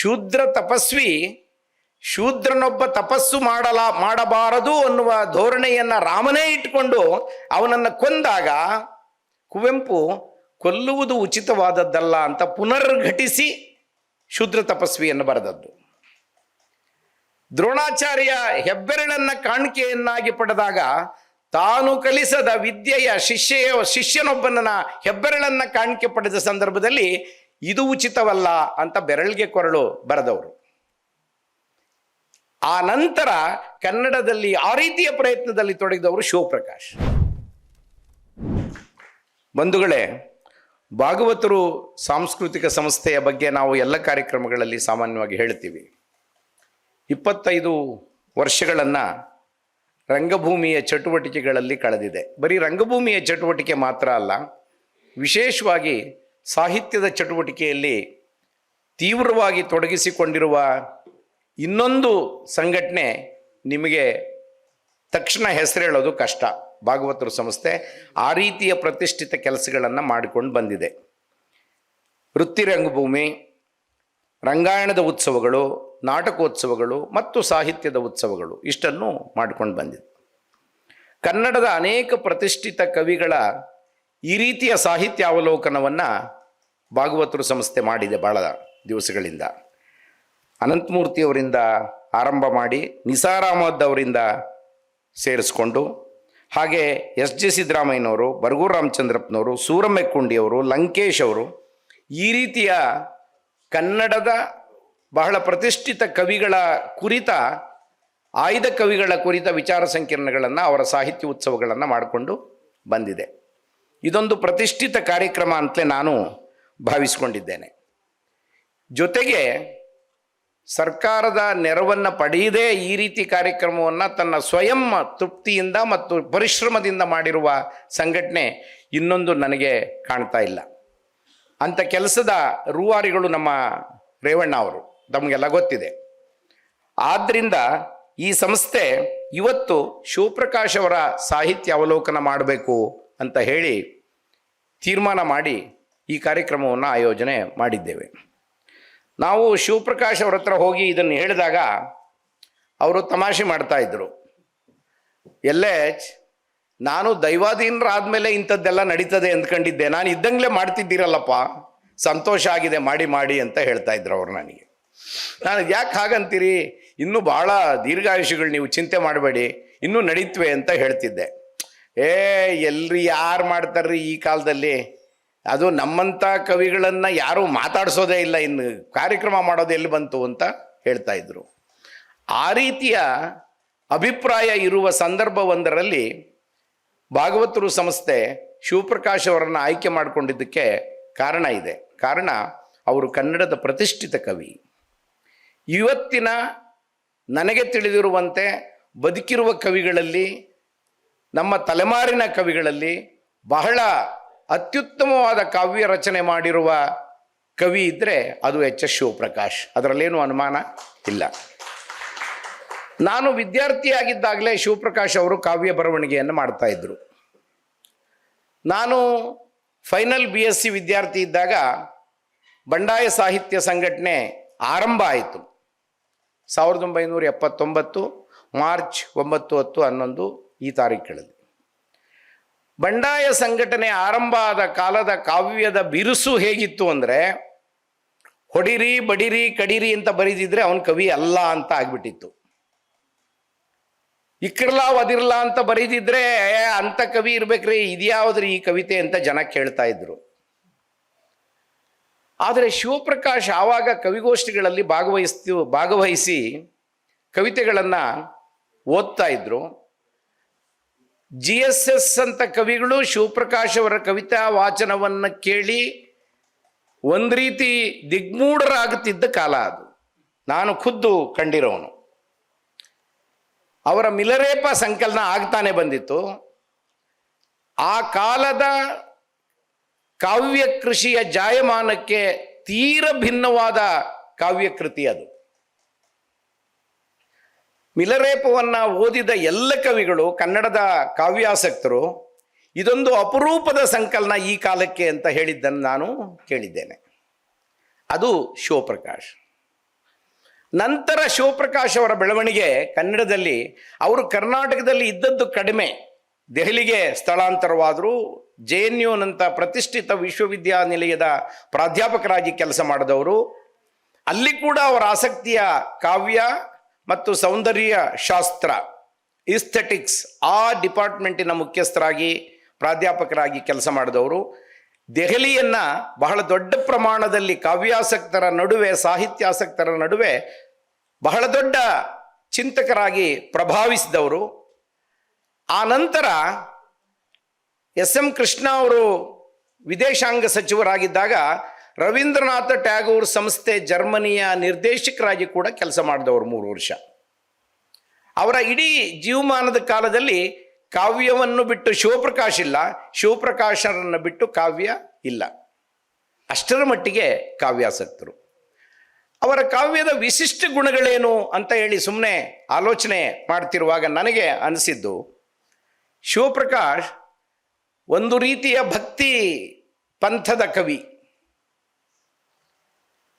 ಶೂದ್ರ ತಪಸ್ವಿ ಶೂದ್ರನೊಬ್ಬ ತಪಸ್ಸು ಮಾಡಲ ಮಾಡಬಾರದು ಅನ್ನುವ ಧೋರಣೆಯನ್ನು ರಾಮನೇ ಇಟ್ಟುಕೊಂಡು ಅವನನ್ನು ಕೊಂದಾಗ ಕುವೆಂಪು ಕೊಲ್ಲುವುದು ಉಚಿತವಾದದ್ದಲ್ಲ ಅಂತ ಪುನರ್ಘಟಿಸಿ ಶೂದ್ರ ತಪಸ್ವಿಯನ್ನು ಬರೆದದ್ದು. ದ್ರೋಣಾಚಾರ್ಯ ಹೆಬ್ಬೆರಳನ್ನ ಕಾಣಿಕೆಯನ್ನಾಗಿ ಪಡೆದಾಗ ತಾನು ಕಲಿಸದ ವಿದ್ಯೆಯ ಶಿಷ್ಯ ಶಿಷ್ಯನೊಬ್ಬನನ್ನ ಹೆಬ್ಬೆರಳನ್ನ ಕಾಣಿಕೆ ಪಡೆದ ಸಂದರ್ಭದಲ್ಲಿ ಇದು ಉಚಿತವಲ್ಲ ಅಂತ ಬೆರಳಿಗೆ ಕೊರಳು ಬರೆದವರು. ಆ ನಂತರ ಕನ್ನಡದಲ್ಲಿ ಆ ರೀತಿಯ ಪ್ರಯತ್ನದಲ್ಲಿ ತೊಡಗಿದವರು ಶಿವಪ್ರಕಾಶ್. ಬಂಧುಗಳೇ, ಭಾಗವತರು ಸಾಂಸ್ಕೃತಿಕ ಸಂಸ್ಥೆಯ ಬಗ್ಗೆ ನಾವು ಎಲ್ಲ ಕಾರ್ಯಕ್ರಮಗಳಲ್ಲಿ ಸಾಮಾನ್ಯವಾಗಿ ಹೇಳ್ತೀವಿ ಇಪ್ಪತ್ತೈದು ವರ್ಷಗಳನ್ನು ರಂಗಭೂಮಿಯ ಚಟುವಟಿಕೆಗಳಲ್ಲಿ ಕಳೆದಿದೆ. ಬರೀ ರಂಗಭೂಮಿಯ ಚಟುವಟಿಕೆ ಮಾತ್ರ ಅಲ್ಲ, ವಿಶೇಷವಾಗಿ ಸಾಹಿತ್ಯದ ಚಟುವಟಿಕೆಯಲ್ಲಿ ತೀವ್ರವಾಗಿ ತೊಡಗಿಸಿಕೊಂಡಿರುವ ಇನ್ನೊಂದು ಸಂಘಟನೆ ನಿಮಗೆ ತಕ್ಷಣ ಹೆಸರು ಹೇಳೋದು ಕಷ್ಟ. ಭಾಗವತರು ಸಂಸ್ಥೆ ಆ ರೀತಿಯ ಪ್ರತಿಷ್ಠಿತ ಕೆಲಸಗಳನ್ನು ಮಾಡಿಕೊಂಡು ಬಂದಿದೆ. ವೃತ್ತಿ ರಂಗಭೂಮಿ, ರಂಗಾಯಣದ ಉತ್ಸವಗಳು, ನಾಟಕೋತ್ಸವಗಳು ಮತ್ತು ಸಾಹಿತ್ಯದ ಉತ್ಸವಗಳು ಇಷ್ಟನ್ನು ಮಾಡಿಕೊಂಡು ಬಂದಿದೆ. ಕನ್ನಡದ ಅನೇಕ ಪ್ರತಿಷ್ಠಿತ ಕವಿಗಳ ಈ ರೀತಿಯ ಸಾಹಿತ್ಯ ಅವಲೋಕನವನ್ನು ಭಾಗವತರು ಸಂಸ್ಥೆ ಮಾಡಿದೆ ಭಾಳ ದಿವಸಗಳಿಂದ. ಅನಂತಮೂರ್ತಿಯವರಿಂದ ಆರಂಭ ಮಾಡಿ ನಿಸಾರ್ ಅಹಮದ್ ಅವರಿಂದ ಸೇರಿಸ್ಕೊಂಡು, ಹಾಗೆ ಎಸ್ ಜೆ ಸಿದ್ದರಾಮಯ್ಯನವರು, ಬರಗೂರು ರಾಮಚಂದ್ರಪ್ಪನವರು, ಸೂರಮ್ಮೆಕ್ಕುಂಡಿಯವರು, ಲಂಕೇಶ್ ಅವರು ಈ ರೀತಿಯ ಕನ್ನಡದ ಬಹಳ ಪ್ರತಿಷ್ಠಿತ ಕವಿಗಳ ಕುರಿತ, ಆಯ್ದ ಕವಿಗಳ ಕುರಿತ ವಿಚಾರ ಸಂಕಿರಣಗಳನ್ನು ಅವರ ಸಾಹಿತ್ಯ ಉತ್ಸವಗಳನ್ನು ಮಾಡಿಕೊಂಡು ಬಂದಿದೆ. ಇದೊಂದು ಪ್ರತಿಷ್ಠಿತ ಕಾರ್ಯಕ್ರಮ ಅಂತಲೇ ನಾನು ಭಾವಿಸ್ಕೊಂಡಿದ್ದೇನೆ. ಜೊತೆಗೆ ಸರ್ಕಾರದ ನೆರವನ್ನು ಪಡೆಯದೇ ಈ ರೀತಿ ಕಾರ್ಯಕ್ರಮವನ್ನು ತನ್ನ ಸ್ವಯಂ ತೃಪ್ತಿಯಿಂದ ಮತ್ತು ಪರಿಶ್ರಮದಿಂದ ಮಾಡಿರುವ ಸಂಘಟನೆ ಇನ್ನೊಂದು ನನಗೆ ಕಾಣ್ತಾ ಇಲ್ಲ. ಅಂಥ ಕೆಲಸದ ರೂವಾರಿಗಳು ನಮ್ಮ ರೇವಣ್ಣ ಅವರು, ತಮಗೆಲ್ಲ ಗೊತ್ತಿದೆ. ಆದ್ದರಿಂದ ಈ ಸಂಸ್ಥೆ ಇವತ್ತು ಶಿವಪ್ರಕಾಶ್ ಅವರ ಸಾಹಿತ್ಯ ಅವಲೋಕನ ಮಾಡಬೇಕು ಅಂತ ಹೇಳಿ ತೀರ್ಮಾನ ಮಾಡಿ ಈ ಕಾರ್ಯಕ್ರಮವನ್ನು ಆಯೋಜನೆ ಮಾಡಿದ್ದೇವೆ. ನಾವು ಶಿವಪ್ರಕಾಶ್ ಅವ್ರ ಹತ್ರ ಹೋಗಿ ಇದನ್ನು ಹೇಳಿದಾಗ ಅವರು ತಮಾಷೆ ಮಾಡ್ತಾಯಿದ್ರು ಇದ್ರು. ಎಲ್ಲೇ ನಾನು ದೈವಾಧೀನರಾದಮೇಲೆ ಇಂಥದ್ದೆಲ್ಲ ನಡೀತದೆ ಅಂದ್ಕೊಂಡಿದ್ದೆ. ನಾನು ಇದ್ದಂಗಲೇ ಮಾಡ್ತಿದ್ದೀರಲ್ಲಪ್ಪ. ಸಂತೋಷ ಆಗಿದೆ, ಮಾಡಿ ಮಾಡಿ ಅಂತ ಹೇಳ್ತಾ ಇದ್ರು ಅವ್ರು ನನಗೆ. ನಾನು ಯಾಕೆ ಹಾಗಂತೀರಿ? ಇನ್ನೂ ಭಾಳ ದೀರ್ಘಾಯುಷಿಗಳು ನೀವು ಚಿಂತೆ ಮಾಡಬೇಡಿ, ಇನ್ನೂ ನಡೀತ್ವೆ ಅಂತ ಹೇಳ್ತಿದ್ದೆ. ಏ, ಎಲ್ರಿ ಯಾರು ಮಾಡ್ತಾರ್ರಿ ಈ ಕಾಲದಲ್ಲಿ? ಅದು ನಮ್ಮಂಥ ಕವಿಗಳನ್ನು ಯಾರೂ ಮಾತಾಡಿಸೋದೇ ಇಲ್ಲ ಇನ್ನು. ಕಾರ್ಯಕ್ರಮ ಮಾಡೋದು ಎಲ್ಲಿ ಬಂತು ಅಂತ ಹೇಳ್ತಾ ಇದ್ರು. ಆ ರೀತಿಯ ಅಭಿಪ್ರಾಯ ಇರುವ ಸಂದರ್ಭವೊಂದರಲ್ಲಿ ಭಾಗವತರು ಸಂಸ್ಥೆ ಶಿವಪ್ರಕಾಶ್ ಅವರನ್ನು ಆಯ್ಕೆ ಮಾಡಿಕೊಂಡಿದ್ದಕ್ಕೆ ಕಾರಣ ಇದೆ. ಕಾರಣ ಅವರು ಕನ್ನಡದ ಪ್ರತಿಷ್ಠಿತ ಕವಿ. ಇವತ್ತಿನ ನನಗೆ ತಿಳಿದಿರುವಂತೆ ಬದುಕಿರುವ ಕವಿಗಳಲ್ಲಿ, ನಮ್ಮ ತಲೆಮಾರಿನ ಕವಿಗಳಲ್ಲಿ ಬಹಳ ಅತ್ಯುತ್ತಮವಾದ ಕಾವ್ಯ ರಚನೆ ಮಾಡಿರುವ ಕವಿ ಇದ್ದರೆ ಅದು ಎಚ್ ಎಸ್ ಶಿವಪ್ರಕಾಶ್. ಅದರಲ್ಲೇನು ಅನುಮಾನ ಇಲ್ಲ. ನಾನು ವಿದ್ಯಾರ್ಥಿಯಾಗಿದ್ದಾಗಲೇ ಶಿವಪ್ರಕಾಶ್ ಅವರು ಕಾವ್ಯ ಬರವಣಿಗೆಯನ್ನು ಮಾಡ್ತಾ ಇದ್ದರು ನಾನು ಫೈನಲ್ ಬಿ ಎಸ್ ಸಿ ವಿದ್ಯಾರ್ಥಿ ಇದ್ದಾಗ ಬಂಡಾಯ ಸಾಹಿತ್ಯ ಸಂಘಟನೆ ಆರಂಭ ಆಯಿತು. ಸಾವಿರದ ಒಂಬೈನೂರ ಎಪ್ಪತ್ತೊಂಬತ್ತು, ಮಾರ್ಚ್ ಒಂಬತ್ತು ಹತ್ತು ಹನ್ನೊಂದು ಈ ತಾರೀಖುಗಳಲ್ಲಿ ಬಂಡಾಯ ಸಂಘಟನೆ ಆರಂಭ ಆದ ಕಾಲದ ಕಾವ್ಯದ ಬಿರುಸು ಹೇಗಿತ್ತು ಅಂದರೆ, ಹೊಡಿರಿ, ಬಡಿರಿ, ಕಡಿರಿ ಅಂತ ಬರೀದಿದ್ರೆ ಅವನ ಕವಿ ಅಲ್ಲ ಅಂತ ಆಗ್ಬಿಟ್ಟಿತ್ತು. ಇಕ್ರಲಾ ಒದಿರ್ಲಾ ಅಂತ ಬರೀದಿದ್ರೆ ಅಂತ ಕವಿ ಇರ್ಬೇಕ್ರಿ, ಇದ್ಯಾವ್ದ್ರಿ ಈ ಕವಿತೆ ಅಂತ ಜನ ಕೇಳ್ತಾ ಇದ್ರು. ಆದರೆ ಶಿವಪ್ರಕಾಶ್ ಆವಾಗ ಕವಿಗೋಷ್ಠಿಗಳಲ್ಲಿ ಭಾಗವಹಿಸ್ತು, ಭಾಗವಹಿಸಿ ಕವಿತೆಗಳನ್ನು ಓದ್ತಾ ಇದ್ರು. ಜಿ ಎಸ್ ಎಸ್ ಅಂತ ಕವಿಗಳು ಶಿವಪ್ರಕಾಶ್ ಅವರ ಕವಿತಾ ವಾಚನವನ್ನು ಕೇಳಿ ಒಂದು ರೀತಿ ದಿಗ್ಮೂಢರಾಗುತ್ತಿದ್ದ ಕಾಲ ಅದು. ನಾನು ಖುದ್ದು ಕಂಡಿರೋನು. ಅವರ ಮಿಲರೇಪ ಸಂಕಲನ ಆಗ್ತಾನೆ ಬಂದಿತ್ತು. ಆ ಕಾಲದ ಕಾವ್ಯ ಕೃಷಿಯ ಜಾಯಮಾನಕ್ಕೆ ತೀರ ಭಿನ್ನವಾದ ಕಾವ್ಯಕೃತಿ ಅದು. ಮಿಲರೇಪವನ್ನ ಓದಿದ ಎಲ್ಲ ಕವಿಗಳು, ಕನ್ನಡದ ಕಾವ್ಯಾಸಕ್ತರು, ಇದೊಂದು ಅಪರೂಪದ ಸಂಕಲನ ಈ ಕಾಲಕ್ಕೆ ಅಂತ ಹೇಳಿದ್ದನ್ನು ನಾನು ಕೇಳಿದ್ದೇನೆ. ಅದು ಶಿವಪ್ರಕಾಶ್. ನಂತರ ಶಿವಪ್ರಕಾಶ್ ಅವರ ಬೆಳವಣಿಗೆ ಕನ್ನಡದಲ್ಲಿ, ಅವರು ಕರ್ನಾಟಕದಲ್ಲಿ ಇದ್ದದ್ದು ಕಡಿಮೆ. ದೆಹಲಿಗೆ ಸ್ಥಳಾಂತರವಾದರೂ, ಜೆ ಎನ್ ಯುನಂಥ ಪ್ರತಿಷ್ಠಿತ ವಿಶ್ವವಿದ್ಯಾನಿಲಯದ ಪ್ರಾಧ್ಯಾಪಕರಾಗಿ ಕೆಲಸ ಮಾಡಿದವರು. ಅಲ್ಲಿ ಕೂಡ ಅವರ ಆಸಕ್ತಿಯ ಕಾವ್ಯ ಮತ್ತು ಸೌಂದರ್ಯ ಶಾಸ್ತ್ರ ಇಸ್ಥೆಟಿಕ್ಸ್ ಆ ಡಿಪಾರ್ಟ್ಮೆಂಟಿನ ಮುಖ್ಯಸ್ಥರಾಗಿ, ಪ್ರಾಧ್ಯಾಪಕರಾಗಿ ಕೆಲಸ ಮಾಡಿದವರು. ದೆಹಲಿಯನ್ನು ಬಹಳ ದೊಡ್ಡ ಪ್ರಮಾಣದಲ್ಲಿ ಕಾವ್ಯಾಸಕ್ತರ ನಡುವೆ, ಸಾಹಿತ್ಯಾಸಕ್ತರ ನಡುವೆ ಬಹಳ ದೊಡ್ಡ ಚಿಂತಕರಾಗಿ ಪ್ರಭಾವಿಸಿದವರು. ಆ ನಂತರ ಎಸ್ ಎಂ ಕೃಷ್ಣ ಅವರು ವಿದೇಶಾಂಗ ಸಚಿವರಾಗಿದ್ದಾಗ ರವೀಂದ್ರನಾಥ ಟ್ಯಾಗೂರ್ ಸಂಸ್ಥೆ ಜರ್ಮನಿಯ ನಿರ್ದೇಶಕರಾಗಿ ಕೂಡ ಕೆಲಸ ಮಾಡಿದವರು ಮೂರು ವರ್ಷ. ಅವರ ಇಡೀ ಜೀವಮಾನದ ಕಾಲದಲ್ಲಿ ಕಾವ್ಯವನ್ನು ಬಿಟ್ಟು ಶಿವಪ್ರಕಾಶ್ ಇಲ್ಲ. ಶಿವಪ್ರಕಾಶರನ್ನು ಬಿಟ್ಟು ಕಾವ್ಯ ಇಲ್ಲ. ಅಷ್ಟರ ಮಟ್ಟಿಗೆ ಕಾವ್ಯಾಸಕ್ತರು. ಅವರ ಕಾವ್ಯದ ವಿಶಿಷ್ಟ ಗುಣಗಳೇನು ಅಂತ ಹೇಳಿ ಸುಮ್ಮನೆ ಆಲೋಚನೆ ಮಾಡ್ತಿರುವಾಗ ನನಗೆ ಅನಿಸಿದ್ದು, ಶಿವಪ್ರಕಾಶ್ ಒಂದು ರೀತಿಯ ಭಕ್ತಿ ಪಂಥದ ಕವಿ.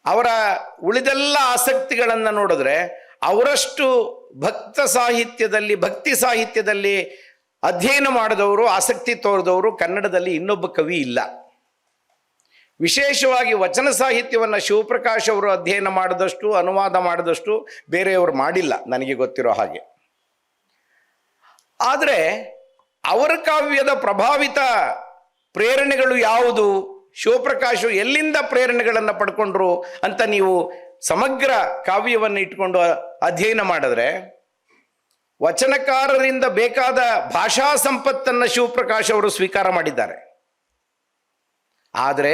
ಅವರ ಉಳಿದೆಲ್ಲ ಆಸಕ್ತಿಗಳನ್ನು ನೋಡಿದ್ರೆ ಅವರಷ್ಟು ಭಕ್ತ ಸಾಹಿತ್ಯದಲ್ಲಿ, ಭಕ್ತಿ ಸಾಹಿತ್ಯದಲ್ಲಿ ಅಧ್ಯಯನ ಮಾಡಿದವರು, ಆಸಕ್ತಿ ತೋರಿದವರು ಕನ್ನಡದಲ್ಲಿ ಇನ್ನೊಬ್ಬ ಕವಿ ಇಲ್ಲ. ವಿಶೇಷವಾಗಿ ವಚನ ಸಾಹಿತ್ಯವನ್ನು ಶಿವಪ್ರಕಾಶ್ ಅವರು ಅಧ್ಯಯನ ಮಾಡಿದಷ್ಟು, ಅನುವಾದ ಮಾಡಿದಷ್ಟು ಬೇರೆಯವರು ಮಾಡಿಲ್ಲ ನನಗೆ ಗೊತ್ತಿರೋ ಹಾಗೆ. ಆದರೆ ಅವರ ಕಾವ್ಯದ ಪ್ರಭಾವಿತ ಪ್ರೇರಣೆಗಳು ಯಾವುದು? ಶಿವಪ್ರಕಾಶ್ ಎಲ್ಲಿಂದ ಪ್ರೇರಣೆಗಳನ್ನು ಪಡ್ಕೊಂಡ್ರು ಅಂತ ನೀವು ಸಮಗ್ರ ಕಾವ್ಯವನ್ನು ಇಟ್ಕೊಂಡು ಅಧ್ಯಯನ ಮಾಡಿದ್ರೆ ವಚನಕಾರರಿಂದ ಬೇಕಾದ ಭಾಷಾ ಸಂಪತ್ತನ್ನು ಶಿವಪ್ರಕಾಶ್ ಅವರು ಸ್ವೀಕಾರ ಮಾಡಿದ್ದಾರೆ. ಆದರೆ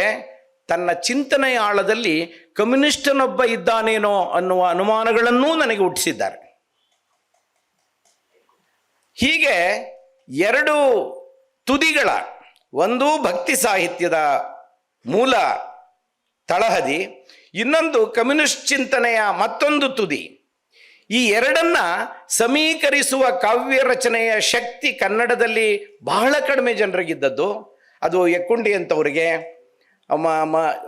ತನ್ನ ಚಿಂತನೆಯ ಆಳದಲ್ಲಿ ಕಮ್ಯುನಿಸ್ಟನೊಬ್ಬ ಇದ್ದಾನೇನೋ ಅನ್ನುವ ಅನುಮಾನಗಳನ್ನೂ ನನಗೆ ಹುಟ್ಟಿಸಿದ್ದಾರೆ. ಹೀಗೆ ಎರಡು ತುದಿಗಳ ಒಂದು ಭಕ್ತಿ ಸಾಹಿತ್ಯದ ಮೂಲ ತಳಹದಿ, ಇನ್ನೊಂದು ಕಮ್ಯುನಿಸ್ಟ್ ಚಿಂತನೆಯ ಮತ್ತೊಂದು ತುದಿ. ಈ ಎರಡನ್ನ ಸಮೀಕರಿಸುವ ಕಾವ್ಯ ರಚನೆಯ ಶಕ್ತಿ ಕನ್ನಡದಲ್ಲಿ ಬಹಳ ಕಡಿಮೆ ಜನರಿಗಿದ್ದದ್ದು. ಅದು ಎಕ್ಕುಂಡಿ ಅಂತವರಿಗೆ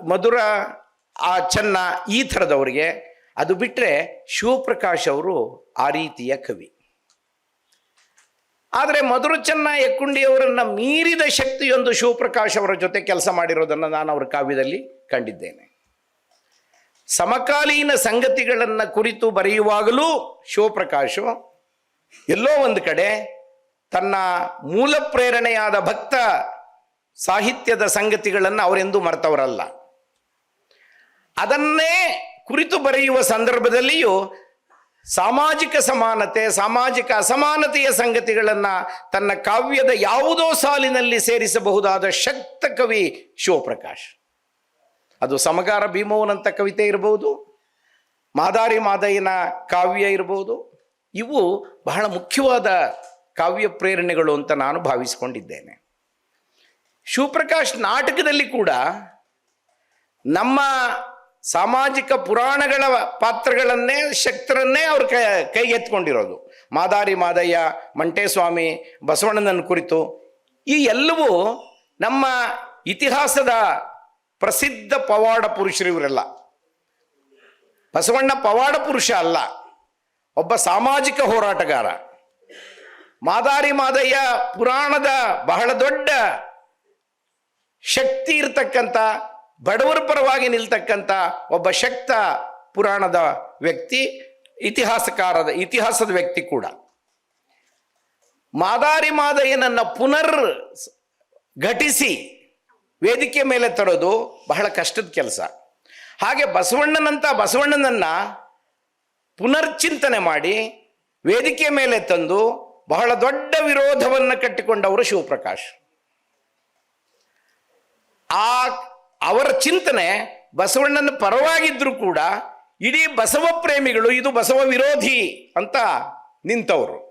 ಮಧುರ, ಆ, ಚೆನ್ನ ಈ ಥರದವ್ರಿಗೆ. ಅದು ಬಿಟ್ಟರೆ ಶಿವಪ್ರಕಾಶ್ ಅವರು ಆ ರೀತಿಯ ಕವಿ. ಆದರೆ ಮಧುರ ಚೆನ್ನ ಎಕ್ಕುಂಡಿಯವರನ್ನು ಮೀರಿದ ಶಕ್ತಿಯೊಂದು ಶಿವಪ್ರಕಾಶ್ ಅವರ ಜೊತೆ ಕೆಲಸ ಮಾಡಿರೋದನ್ನು ನಾನು ಅವರ ಕಾವ್ಯದಲ್ಲಿ ಕಂಡಿದ್ದೇನೆ. ಸಮಕಾಲೀನ ಸಂಗತಿಗಳನ್ನು ಕುರಿತು ಬರೆಯುವಾಗಲೂ ಶಿವಪ್ರಕಾಶು ಎಲ್ಲೋ ಒಂದು ಕಡೆ ತನ್ನ ಮೂಲ ಪ್ರೇರಣೆಯಾದ ಭಕ್ತ ಸಾಹಿತ್ಯದ ಸಂಗತಿಗಳನ್ನು ಅವರೆಂದೂ ಮರೆತವರಲ್ಲ. ಅದನ್ನೇ ಕುರಿತು ಬರೆಯುವ ಸಂದರ್ಭದಲ್ಲಿಯೂ ಸಾಮಾಜಿಕ ಸಮಾನತೆ, ಸಾಮಾಜಿಕ ಅಸಮಾನತೆಯ ಸಂಗತಿಗಳನ್ನು ತನ್ನ ಕಾವ್ಯದ ಯಾವುದೋ ಸಾಲಿನಲ್ಲಿ ಸೇರಿಸಬಹುದಾದ ಶಕ್ತ ಕವಿ ಶಿವಪ್ರಕಾಶ್. ಅದು ಸಮಗಾರ ಭೀಮವನಂತ ಕವಿತೆ ಇರಬಹುದು ಮಾದಾರಿ ಮಾದಯ್ಯನ ಕಾವ್ಯ ಇರಬಹುದು ಇವು ಬಹಳ ಮುಖ್ಯವಾದ ಕಾವ್ಯ ಪ್ರೇರಣೆಗಳು ಅಂತ ನಾನು ಭಾವಿಸಿಕೊಂಡಿದ್ದೇನೆ. ಶಿವಪ್ರಕಾಶ್ ನಾಟಕದಲ್ಲಿ ಕೂಡ ನಮ್ಮ ಸಾಮಾಜಿಕ ಪುರಾಣಗಳ ಪಾತ್ರಗಳನ್ನೇ, ಶಕ್ತರನ್ನೇ ಅವ್ರ ಕೈ ಕೈಗೆತ್ಕೊಂಡಿರೋದು ಮಾದಾರಿ ಮಾದಯ್ಯ, ಮಂಟೇಸ್ವಾಮಿ ಬಸವಣ್ಣನ ಕುರಿತು. ಈ ಎಲ್ಲವೂ ನಮ್ಮ ಇತಿಹಾಸದ ಪ್ರಸಿದ್ಧ ಪವಾಡ ಪುರುಷರು ಇವರೆಲ್ಲ. ಬಸವಣ್ಣ ಪವಾಡ ಪುರುಷ ಅಲ್ಲ, ಒಬ್ಬ ಸಾಮಾಜಿಕ ಹೋರಾಟಗಾರ. ಮಾದಾರಿ ಮಾದಯ್ಯ ಪುರಾಣದ ಬಹಳ ದೊಡ್ಡ ಶಕ್ತಿ ಇರತಕ್ಕಂಥ ಬಡವರ ಪರವಾಗಿ ನಿಲ್ತಕ್ಕಂಥ ಒಬ್ಬ ಶಕ್ತ ಪುರಾಣದ ವ್ಯಕ್ತಿ, ಇತಿಹಾಸಕಾರದ, ಇತಿಹಾಸದ ವ್ಯಕ್ತಿ ಕೂಡ. ಮಾದಾರಿ ಮಾದಯ್ಯನನ್ನು ಪುನರ್ ಘಟಿಸಿ ವೇದಿಕೆ ಮೇಲೆ ತರೋದು ಬಹಳ ಕಷ್ಟದ ಕೆಲಸ. ಹಾಗೆ ಬಸವಣ್ಣನಂತ ಬಸವಣ್ಣನನ್ನ ಪುನರ್ಚಿಂತನೆ ಮಾಡಿ ವೇದಿಕೆ ಮೇಲೆ ತಂದು ಬಹಳ ದೊಡ್ಡ ವಿರೋಧವನ್ನು ಕಟ್ಟಿಕೊಂಡವರು ಶಿವಪ್ರಕಾಶ್. ಆ ಅವರ ಚಿಂತನೆ ಬಸವಣ್ಣನ ಪರವಾಗಿದ್ದರೂ ಕೂಡ ಇಡೀ ಬಸವ ಪ್ರೇಮಿಗಳು ಇದು ಬಸವ ವಿರೋಧಿ ಅಂತ ನಿಂತವರು.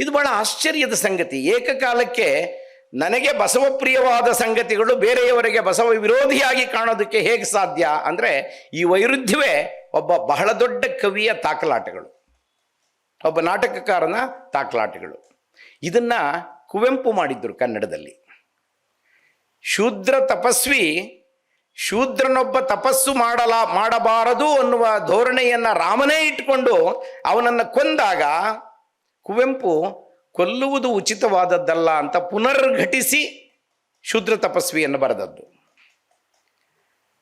ಇದು ಬಹಳ ಆಶ್ಚರ್ಯದ ಸಂಗತಿ. ಏಕಕಾಲಕ್ಕೆ ನನಗೆ ಬಸವ ಪ್ರಿಯವಾದ ಸಂಗತಿಗಳು ಬೇರೆಯವರಿಗೆ ಬಸವ ವಿರೋಧಿಯಾಗಿ ಕಾಣೋದಕ್ಕೆ ಹೇಗೆ ಸಾಧ್ಯ ಅಂದರೆ ಈ ವೈರುಧ್ಯವೇ ಒಬ್ಬ ಬಹಳ ದೊಡ್ಡ ಕವಿಯ ತಾಕಲಾಟಗಳು. ಒಬ್ಬ ನಾಟಕಕಾರನ ತಾಕಲಾಟಗಳು. ಇದನ್ನು ಕುವೆಂಪು ಮಾಡಿದ್ದರು ಕನ್ನಡದಲ್ಲಿ. ಶೂದ್ರ ತಪಸ್ವಿ ಶೂದ್ರನೊಬ್ಬ ತಪಸ್ಸು ಮಾಡಲ ಮಾಡಬಾರದು ಅನ್ನುವ ಧೋರಣೆಯನ್ನ ರಾಮನೇ ಇಟ್ಟುಕೊಂಡು ಅವನನ್ನು ಕೊಂದಾಗ ಕುವೆಂಪು ಕೊಲ್ಲುವುದು ಉಚಿತವಾದದ್ದಲ್ಲ ಅಂತ ಪುನರ್ಘಟಿಸಿ ಶೂದ್ರ ತಪಸ್ವಿಯನ್ನು ಬರೆದದ್ದು.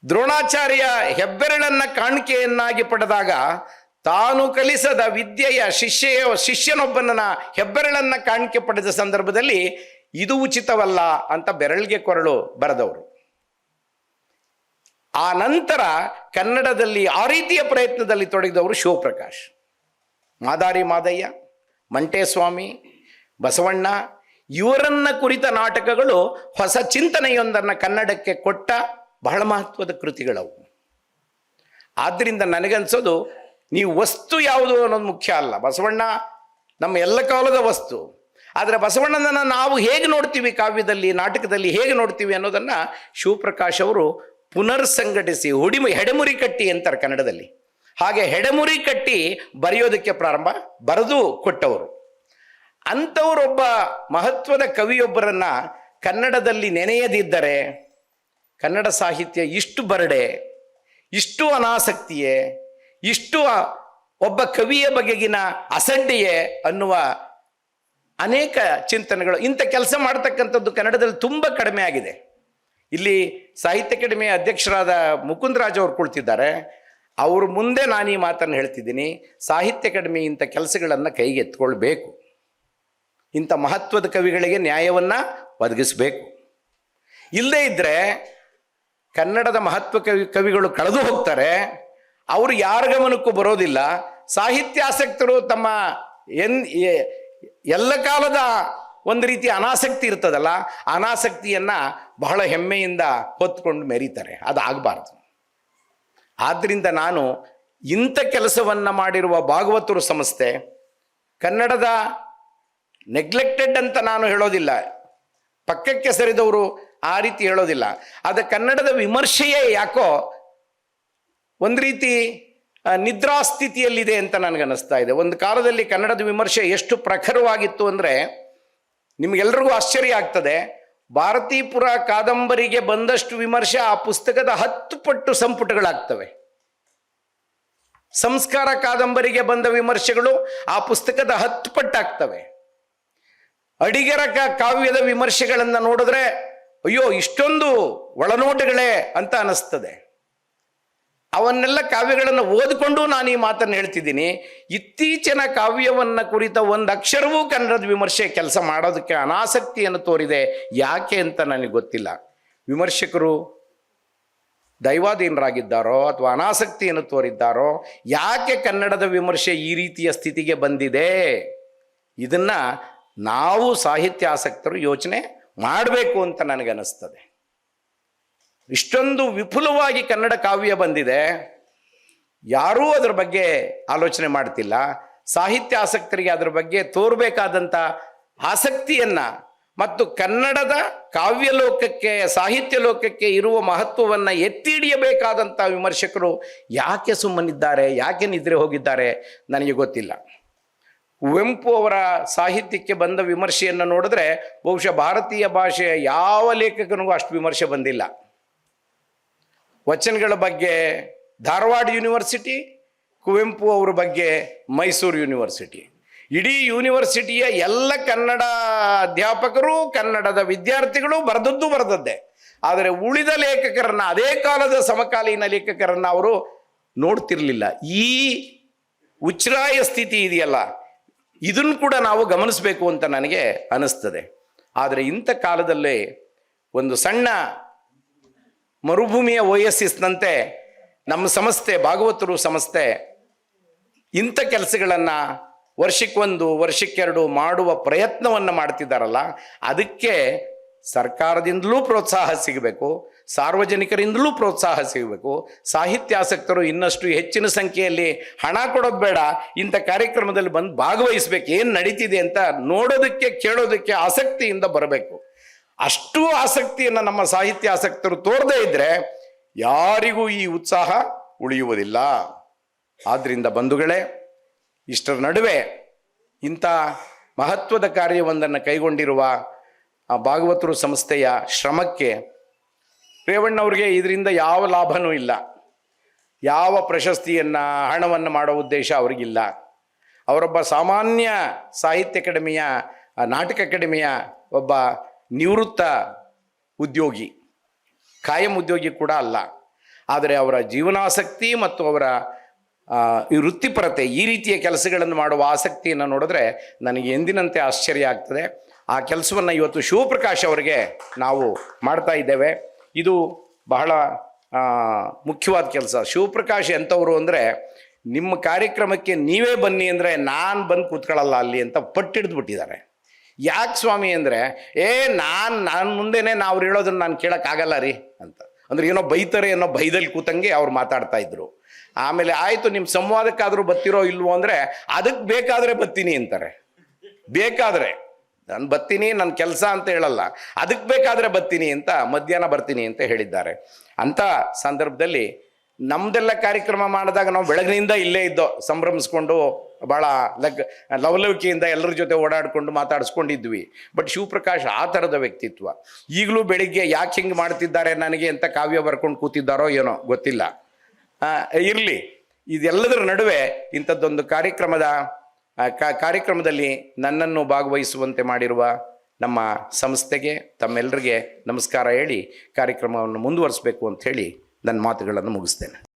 ದ್ರೋಣಾಚಾರ್ಯ ಹೆಬ್ಬೆರಳನ್ನ ಕಾಣಿಕೆಯನ್ನಾಗಿ ಪಡೆದಾಗ ತಾನು ಕಲಿಸದ ವಿದ್ಯೆಯ ಶಿಷ್ಯ ಶಿಷ್ಯನೊಬ್ಬನನ್ನ ಹೆಬ್ಬೆರಳನ್ನ ಕಾಣಿಕೆ ಪಡೆದ ಸಂದರ್ಭದಲ್ಲಿ ಇದು ಉಚಿತವಲ್ಲ ಅಂತ ಬೆರಳಿಗೆ ಕೊರಳು ಬರೆದವರು. ಆ ನಂತರ ಕನ್ನಡದಲ್ಲಿ ಆ ರೀತಿಯ ಪ್ರಯತ್ನದಲ್ಲಿ ತೊಡಗಿದವರು ಶಿವಪ್ರಕಾಶ್. ಮಾದಾರಿ ಮಾದಯ್ಯ, ಮಂಟೇಸ್ವಾಮಿ, ಬಸವಣ್ಣ, ಇವರನ್ನ ಕುರಿತ ನಾಟಕಗಳು ಹೊಸ ಚಿಂತನೆಯೊಂದನ್ನು ಕನ್ನಡಕ್ಕೆ ಕೊಟ್ಟ ಬಹಳ ಮಹತ್ವದ ಕೃತಿಗಳವು. ಆದ್ದರಿಂದ ನನಗನ್ಸೋದು, ನೀವು ವಸ್ತು ಯಾವುದು ಅನ್ನೋದು ಮುಖ್ಯ ಅಲ್ಲ. ಬಸವಣ್ಣ ನಮ್ಮ ಎಲ್ಲ ಕಾಲದ ವಸ್ತು. ಆದರೆ ಬಸವಣ್ಣನನ್ನು ನಾವು ಹೇಗೆ ನೋಡ್ತೀವಿ ಕಾವ್ಯದಲ್ಲಿ, ನಾಟಕದಲ್ಲಿ ಹೇಗೆ ನೋಡ್ತೀವಿ ಅನ್ನೋದನ್ನು ಶಿವಪ್ರಕಾಶ್ ಅವರು ಪುನರ್ ಸಂಘಟಿಸಿ ಹುಡಿಮು, ಹೆಡೆಮುರಿ ಕಟ್ಟಿ ಅಂತಾರೆ ಕನ್ನಡದಲ್ಲಿ. ಹಾಗೆ ಹೆಡೆಮುರಿ ಕಟ್ಟಿ ಬರೆಯೋದಕ್ಕೆ ಪ್ರಾರಂಭ, ಬರೆದು ಕೊಟ್ಟವರು. ಅಂಥವರೊಬ್ಬ ಮಹತ್ವದ ಕವಿಯೊಬ್ಬರನ್ನು ಕನ್ನಡದಲ್ಲಿ ನೆನೆಯದಿದ್ದರೆ ಕನ್ನಡ ಸಾಹಿತ್ಯ ಇಷ್ಟು ಬರಡೆ, ಇಷ್ಟು ಅನಾಸಕ್ತಿಯೇ, ಇಷ್ಟು ಒಬ್ಬ ಕವಿಯ ಬಗೆಗಿನ ಅಸಡ್ಡೆಯೇ ಅನ್ನುವ ಅನೇಕ ಚಿಂತನೆಗಳು, ಇಂಥ ಕೆಲಸ ಮಾಡ್ತಕ್ಕಂಥದ್ದು ಕನ್ನಡದಲ್ಲಿ ತುಂಬ ಕಡಿಮೆ ಆಗಿದೆ. ಇಲ್ಲಿ ಸಾಹಿತ್ಯ ಅಕಾಡೆಮಿ ಅಧ್ಯಕ್ಷರಾದ ಮುಕುಂದರಾಜ್ ಅವರು ಕುಳಿತಿದ್ದಾರೆ. ಅವ್ರ ಮುಂದೆ ನಾನು ಈ ಮಾತನ್ನು ಹೇಳ್ತಿದ್ದೀನಿ. ಸಾಹಿತ್ಯ ಅಕಾಡೆಮಿ ಇಂಥ ಕೆಲಸಗಳನ್ನು ಕೈಗೆ ಎತ್ಕೊಳ್ಬೇಕು. ಇಂಥ ಮಹತ್ವದ ಕವಿಗಳಿಗೆ ನ್ಯಾಯವನ್ನು ಒದಗಿಸಬೇಕು. ಇಲ್ಲದೇ ಇದ್ದರೆ ಕನ್ನಡದ ಮಹತ್ವ ಕವಿ, ಕವಿಗಳು ಕಳೆದು ಹೋಗ್ತಾರೆ. ಅವರು ಯಾರ ಗಮನಕ್ಕೂ ಬರೋದಿಲ್ಲ. ಸಾಹಿತ್ಯಾಸಕ್ತರು ತಮ್ಮ ಎನ್ ಎಲ್ಲ ಕಾಲದ ಒಂದು ರೀತಿ ಅನಾಸಕ್ತಿ ಇರ್ತದಲ್ಲ, ಅನಾಸಕ್ತಿಯನ್ನು ಬಹಳ ಹೆಮ್ಮೆಯಿಂದ ಹೊತ್ಕೊಂಡು ಮೆರೀತಾರೆ. ಅದು ಆಗಬಾರ್ದು. ಆದ್ದರಿಂದ ನಾನು ಇಂಥ ಕೆಲಸವನ್ನು ಮಾಡಿರುವ ಭಾಗವತರು ಸಂಸ್ಥೆ ಕನ್ನಡದ ನೆಗ್ಲೆಕ್ಟೆಡ್ ಅಂತ ನಾನು ಹೇಳೋದಿಲ್ಲ. ಪಕ್ಕಕ್ಕೆ ಸರಿದವರು ಆ ರೀತಿ ಹೇಳೋದಿಲ್ಲ. ಆದರೆ ಕನ್ನಡದ ವಿಮರ್ಶೆಯೇ ಯಾಕೋ ಒಂದು ರೀತಿ ಆ, ನಿದ್ರಾಸ್ಥಿತಿಯಲ್ಲಿದೆ ಅಂತ ನನಗನ್ನಿಸ್ತಾ ಇದೆ. ಒಂದು ಕಾಲದಲ್ಲಿ ಕನ್ನಡದ ವಿಮರ್ಶೆ ಎಷ್ಟು ಪ್ರಖರವಾಗಿತ್ತು ಅಂದರೆ ನಿಮಗೆಲ್ರಿಗೂ ಆಶ್ಚರ್ಯ ಆಗ್ತದೆ. ಭಾರತೀಪುರ ಕಾದಂಬರಿಗೆ ಬಂದಷ್ಟು ವಿಮರ್ಶೆ ಆ ಪುಸ್ತಕದ ಹತ್ತು ಪಟ್ಟು ಸಂಪುಟಗಳಾಗ್ತವೆ. ಸಂಸ್ಕಾರ ಕಾದಂಬರಿಗೆ ಬಂದ ವಿಮರ್ಶೆಗಳು ಆ ಪುಸ್ತಕದ ಹತ್ತು ಪಟ್ಟಾಗ್ತವೆ. ಅಡಿಗರ ಕಾವ್ಯದ ವಿಮರ್ಶೆಗಳನ್ನು ನೋಡಿದ್ರೆ ಅಯ್ಯೋ ಇಷ್ಟೊಂದು ಒಳನೋಟಗಳೇ ಅಂತ ಅನಿಸ್ತದೆ ಅವನ್ನೆಲ್ಲ ಕಾವ್ಯಗಳನ್ನು ಓದಿಕೊಂಡು ನಾನು ಈ ಮಾತನ್ನು ಹೇಳ್ತಿದ್ದೀನಿ. ಇತ್ತೀಚಿನ ಕಾವ್ಯವನ್ನು ಕುರಿತ ಒಂದು ಅಕ್ಷರವೂ ಕನ್ನಡದ ವಿಮರ್ಶೆ ಕೆಲಸ ಮಾಡೋದಕ್ಕೆ ಅನಾಸಕ್ತಿಯನ್ನು ತೋರಿದೆ. ಯಾಕೆ ಅಂತ ನನಗೆ ಗೊತ್ತಿಲ್ಲ. ವಿಮರ್ಶಕರು ದೈವಾಧೀನರಾಗಿದ್ದಾರೋ ಅಥವಾ ಅನಾಸಕ್ತಿಯನ್ನು ತೋರಿದ್ದಾರೋ, ಯಾಕೆ ಕನ್ನಡದ ವಿಮರ್ಶೆ ಈ ರೀತಿಯ ಸ್ಥಿತಿಗೆ ಬಂದಿದೆ? ಇದನ್ನು ನಾವು ಸಾಹಿತ್ಯ ಆಸಕ್ತರು ಯೋಚನೆ ಮಾಡಬೇಕು ಅಂತ ನನಗನ್ನಿಸ್ತದೆ. ಇಷ್ಟೊಂದು ವಿಪುಲವಾಗಿ ಕನ್ನಡ ಕಾವ್ಯ ಬಂದಿದೆ. ಯಾರೂ ಅದರ ಬಗ್ಗೆ ಆಲೋಚನೆ ಮಾಡ್ತಿಲ್ಲ. ಸಾಹಿತ್ಯ ಆಸಕ್ತರಿಗೆ ಅದರ ಬಗ್ಗೆ ತೋರಬೇಕಾದಂಥ ಆಸಕ್ತಿಯನ್ನ ಮತ್ತು ಕನ್ನಡದ ಕಾವ್ಯ ಲೋಕಕ್ಕೆ, ಸಾಹಿತ್ಯ ಲೋಕಕ್ಕೆ ಇರುವ ಮಹತ್ವವನ್ನು ಎತ್ತಿ ಹಿಡಿಯಬೇಕಾದಂಥ ವಿಮರ್ಶಕರು ಯಾಕೆ ಸುಮ್ಮನಿದ್ದಾರೆ, ಯಾಕೆ ನಿದ್ರೆ ಹೋಗಿದ್ದಾರೆ ನನಗೆ ಗೊತ್ತಿಲ್ಲ. ಕುವೆಂಪು ಅವರ ಸಾಹಿತ್ಯಕ್ಕೆ ಬಂದ ವಿಮರ್ಶೆಯನ್ನು ನೋಡಿದ್ರೆ ಬಹುಶಃ ಭಾರತೀಯ ಭಾಷೆಯ ಯಾವ ಲೇಖಕನಿಗೂ ಅಷ್ಟು ವಿಮರ್ಶೆ ಬಂದಿಲ್ಲ. ವಚನಗಳ ಬಗ್ಗೆ, ಧಾರವಾಡ ಯೂನಿವರ್ಸಿಟಿ, ಕುವೆಂಪು ಅವರ ಬಗ್ಗೆ, ಮೈಸೂರು ಯೂನಿವರ್ಸಿಟಿ. ಇಡೀ ಯೂನಿವರ್ಸಿಟಿಯ ಎಲ್ಲ ಕನ್ನಡ ಅಧ್ಯಾಪಕರು, ಕನ್ನಡದ ವಿದ್ಯಾರ್ಥಿಗಳು ಬರೆದದ್ದು ಬರೆದದ್ದೇ. ಆದರೆ ಉಳಿದ ಲೇಖಕರನ್ನ, ಅದೇ ಕಾಲದ ಸಮಕಾಲೀನ ಲೇಖಕರನ್ನ ಅವರು ನೋಡ್ತಿರ್ಲಿಲ್ಲ. ಈ ಉಚ್ಛ್ರಾಯ ಸ್ಥಿತಿ ಇದೆಯಲ್ಲ, ಇದನ್ನು ಕೂಡ ನಾವು ಗಮನಿಸಬೇಕು ಅಂತ ನನಗೆ ಅನಿಸ್ತದೆ. ಆದರೆ ಇಂಥ ಕಾಲದಲ್ಲೇ ಒಂದು ಸಣ್ಣ ಮರುಭೂಮಿಯ ಓಯಸ್ಸಿಸ್ನಂತೆ ನಮ್ಮ ಸಂಸ್ಥೆ ಭಾಗವತರು ಸಂಸ್ಥೆ ಇಂಥ ಕೆಲಸಗಳನ್ನು ವರ್ಷಕ್ಕೊಂದು, ವರ್ಷಕ್ಕೆರಡು ಮಾಡುವ ಪ್ರಯತ್ನವನ್ನು ಮಾಡ್ತಿದ್ದಾರಲ್ಲ ಅದಕ್ಕೆ ಸರ್ಕಾರದಿಂದಲೂ ಪ್ರೋತ್ಸಾಹ ಸಿಗಬೇಕು, ಸಾರ್ವಜನಿಕರಿಂದಲೂ ಪ್ರೋತ್ಸಾಹ ಸಿಗಬೇಕು, ಸಾಹಿತ್ಯಾಸಕ್ತರು ಇನ್ನಷ್ಟು ಹೆಚ್ಚಿನ ಸಂಖ್ಯೆಯಲ್ಲಿ ಹಣ ಕೊಡೋದು ಬೇಡ, ಇಂಥ ಕಾರ್ಯಕ್ರಮದಲ್ಲಿ ಬಂದು ಭಾಗವಹಿಸ್ಬೇಕು, ಏನು ನಡೀತಿದೆ ಅಂತ ನೋಡೋದಕ್ಕೆ, ಕೇಳೋದಕ್ಕೆ ಆಸಕ್ತಿಯಿಂದ ಬರಬೇಕು. ಅಷ್ಟು ಆಸಕ್ತಿಯನ್ನು ನಮ್ಮ ಸಾಹಿತ್ಯ ಆಸಕ್ತರು ತೋರದೇ ಇದ್ರೆ ಯಾರಿಗೂ ಈ ಉತ್ಸಾಹ ಉಳಿಯುವುದಿಲ್ಲ. ಆದ್ದರಿಂದ ಬಂಧುಗಳೇ, ಇಷ್ಟರ ನಡುವೆ ಇಂಥ ಮಹತ್ವದ ಕಾರ್ಯವೊಂದನ್ನು ಕೈಗೊಂಡಿರುವ ಆ ಭಾಗವತರು ಸಂಸ್ಥೆಯ ಶ್ರಮಕ್ಕೆ ರೇವಣ್ಣವ್ರಿಗೆ ಇದರಿಂದ ಯಾವ ಲಾಭನೂ ಇಲ್ಲ. ಯಾವ ಪ್ರಶಸ್ತಿಯನ್ನು, ಹಣವನ್ನು ಮಾಡೋ ಉದ್ದೇಶ ಅವರಿಗಿಲ್ಲ. ಅವರೊಬ್ಬ ಸಾಮಾನ್ಯ ಸಾಹಿತ್ಯ ಅಕಾಡೆಮಿಯ ನಾಟಕ ಅಕಾಡೆಮಿಯ ಒಬ್ಬ ನಿವೃತ್ತ ಉದ್ಯೋಗಿ, ಕಾಯಂ ಉದ್ಯೋಗಿ ಕೂಡ ಅಲ್ಲ. ಆದರೆ ಅವರ ಜೀವನಾಸಕ್ತಿ ಮತ್ತು ಅವರ ವೃತ್ತಿಪರತೆ, ಈ ರೀತಿಯ ಕೆಲಸಗಳನ್ನು ಮಾಡುವ ಆಸಕ್ತಿಯನ್ನು ನೋಡಿದ್ರೆ ನನಗೆ ಎಂದಿನಂತೆ ಆಶ್ಚರ್ಯ ಆಗ್ತದೆ. ಆ ಕೆಲಸವನ್ನು ಇವತ್ತು ಶಿವಪ್ರಕಾಶ್ ಅವರಿಗೆ ನಾವು ಮಾಡ್ತಾ ಇದ್ದೇವೆ. ಇದು ಬಹಳ ಮುಖ್ಯವಾದ ಕೆಲಸ. ಶಿವಪ್ರಕಾಶ್ ಎಂಥವ್ರು ಅಂದರೆ, ನಿಮ್ಮ ಕಾರ್ಯಕ್ರಮಕ್ಕೆ ನೀವೇ ಬನ್ನಿ ಅಂದರೆ ನಾನು ಬಂದು ಕೂತ್ಕೊಳ್ಳಲ್ಲ ಅಲ್ಲಿ ಅಂತ ಪಟ್ಟಿಡ್ದು ಬಿಟ್ಟಿದ್ದಾರೆ. ಯಾಕೆ ಸ್ವಾಮಿ ಅಂದರೆ, ಏ, ನಾನು ನಾನು ಮುಂದೆನೇ ನಾವು ಹೇಳೋದನ್ನು ನಾನು ಕೇಳೋಕ್ಕಾಗಲ್ಲ ರೀ ಅಂತ. ಅಂದರೆ ಏನೋ ಬೈತಾರೆ, ಏನೋ ಬೈದಲ್ಲಿ ಕೂತಂಗೆ ಅವ್ರು ಮಾತಾಡ್ತಾ ಇದ್ರು. ಆಮೇಲೆ, ಆಯಿತು ನಿಮ್ಮ ಸಂವಾದಕ್ಕಾದರೂ ಬತ್ತಿರೋ ಇಲ್ವೋ ಅಂದರೆ ಅದಕ್ಕೆ ಬೇಕಾದರೆ ಬತ್ತೀನಿ ಅಂತಾರೆ. ಬೇಕಾದರೆ. ನಾನು ಬತ್ತೀನಿ ನನ್ನ ಕೆಲಸ ಅಂತ ಹೇಳಲ್ಲ. ಅದಕ್ಕೆ ಬೇಕಾದರೆ ಬತ್ತೀನಿ ಅಂತ ಮಧ್ಯಾಹ್ನ ಬರ್ತೀನಿ ಅಂತ ಹೇಳಿದ್ದಾರೆ. ಅಂಥ ಸಂದರ್ಭದಲ್ಲಿ ನಮ್ದೆಲ್ಲ ಕಾರ್ಯಕ್ರಮ ಮಾಡಿದಾಗ ನಾವು ಬೆಳಗಿನಿಂದ ಇಲ್ಲೇ ಇದ್ದೋ, ಸಂಭ್ರಮಿಸ್ಕೊಂಡು ಭಾಳ ಲಗ್, ಲವಲವಿಕೆಯಿಂದ ಎಲ್ಲರ ಜೊತೆ ಓಡಾಡಿಕೊಂಡು ಮಾತಾಡಿಸ್ಕೊಂಡಿದ್ವಿ. ಬಟ್ ಶಿವಪ್ರಕಾಶ್ ಆ ಥರದ ವ್ಯಕ್ತಿತ್ವ. ಈಗಲೂ ಬೆಳಿಗ್ಗೆ ಯಾಕೆ ಹಿಂಗೆ ಮಾಡ್ತಿದ್ದಾರೆ ನನಗೆ ಅಂತ ಕಾವ್ಯ ಬರ್ಕೊಂಡು ಕೂತಿದ್ದಾರೋ ಏನೋ ಗೊತ್ತಿಲ್ಲ. ಇರಲಿ, ಇದೆಲ್ಲದರ ನಡುವೆ ಇಂಥದ್ದೊಂದು ಕಾರ್ಯಕ್ರಮದ ಕಾರ್ಯಕ್ರಮದಲ್ಲಿ ನನ್ನನ್ನು ಭಾಗವಹಿಸುವಂತೆ ಮಾಡಿರುವ ನಮ್ಮ ಸಂಸ್ಥೆಗೆ ತಮ್ಮೆಲ್ಲರಿಗೆ ನಮಸ್ಕಾರ ಹೇಳಿ ಕಾರ್ಯಕ್ರಮವನ್ನು ಮುಂದುವರಿಸಬೇಕು ಅಂತ ಹೇಳಿ ನನ್ನ ಮಾತುಗಳನ್ನು ಮುಗಿಸ್ತೇನೆ.